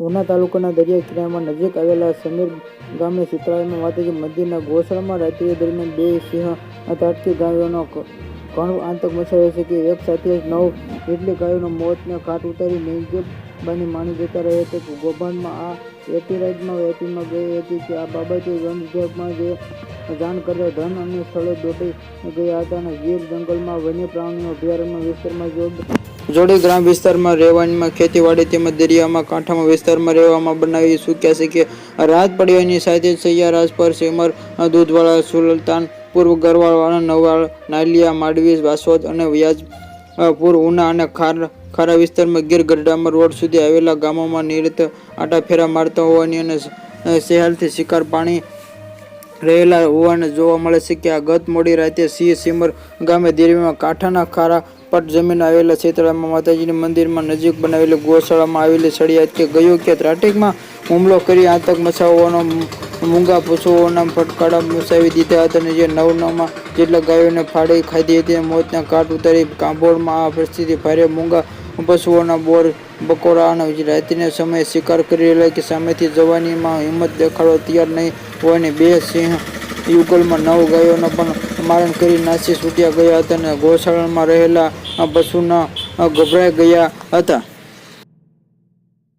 ઉના તાલુકાના દરિયા કિનારામાં નજીક આવેલા સમીર ગામે શીતળામાં માતાજી મંદિરના ગોશાળામાં રાત્રિ દરમિયાન બે સિંહ તાટકી ગાયોનો ઘણો આતંક મચાવ્યો છે કે એક સાથે નવ જેટલી ગાયોનો મોતને ઘાટ ઉતારી નૈજબ બાની માણી જતા રહે છે. ગોભાંડમાં આ એટીરાઇડમાં એટીમાં ગઈ હતી કે આ બાબતે વન વિભાગમાં જે જાણ કરતા ધન અને સ્થળે દોટી ગયા હતા અને ગીર જંગલમાં વન્ય પ્રાણીઓ અભયારણ્ય વિસ્તારમાં જોડ જોડી ગ્રામ વિસ્તારમાં રહેવામાં ખેતીવાડી તેમજ દરિયામાં કાંઠામાં વિસ્તારમાં રહેવામાં બનાવી ચૂક્યા છે કે રાત પડ્યાની સાથે સૈયા રાજપર પર સેમર દૂધવાળા સુલતાન, પૂર્વ ગરવાળવાળા, નવાળ, નાલિયા માંડવી વાસોદ અને વ્યાજપુર પૂર ઉના અને ખાર, ખારા વિસ્તારમાં ગીર ગઢડામાં રોડ સુધી આવેલા ગામોમાં નિરત આટા ફેરા મારતા હોવાની અને સહેલથી શિકાર પાણી રહેલા હોવાને જોવા મળે છે કે આ ગત મોડી રાતે સિંહ, સિમર ગામે દેરવીમાં કાંઠાના ખારા પટ જમીન આવેલા છેતરામાં માતાજીના મંદિરમાં નજીક બનાવેલી ગોશાળામાં આવેલી સળિયાત કે ગયો કે ત્રાટિકમાં હુમલો કરી આતંક મચાવવાનો મૂંગા પશુઓના ફટકાડા મચાવી દીધા હતા અને જે નવ નવમાં જેટલા ગાયોને ફાડી ખાધી હતી મોતના કાટ ઉતારી કાંભોળમાં આ પરિસ્થિતિ ભારે મૂંગા પશુઓના બોર બકોરા અને રાત્રિના સમયે શિકાર કરી રહેલા કે સામેથી જવાનીમાં હિંમત દેખાડવા તૈયાર નહીં હોવાની બે સિંહ યુગલમાં નવ ગાયોનો પણ મારણ કરી નાસી છૂટ્યા ગયા હતા અને ગૌશાળામાં રહેલા પશુના ગભરાઈ ગયા હતા.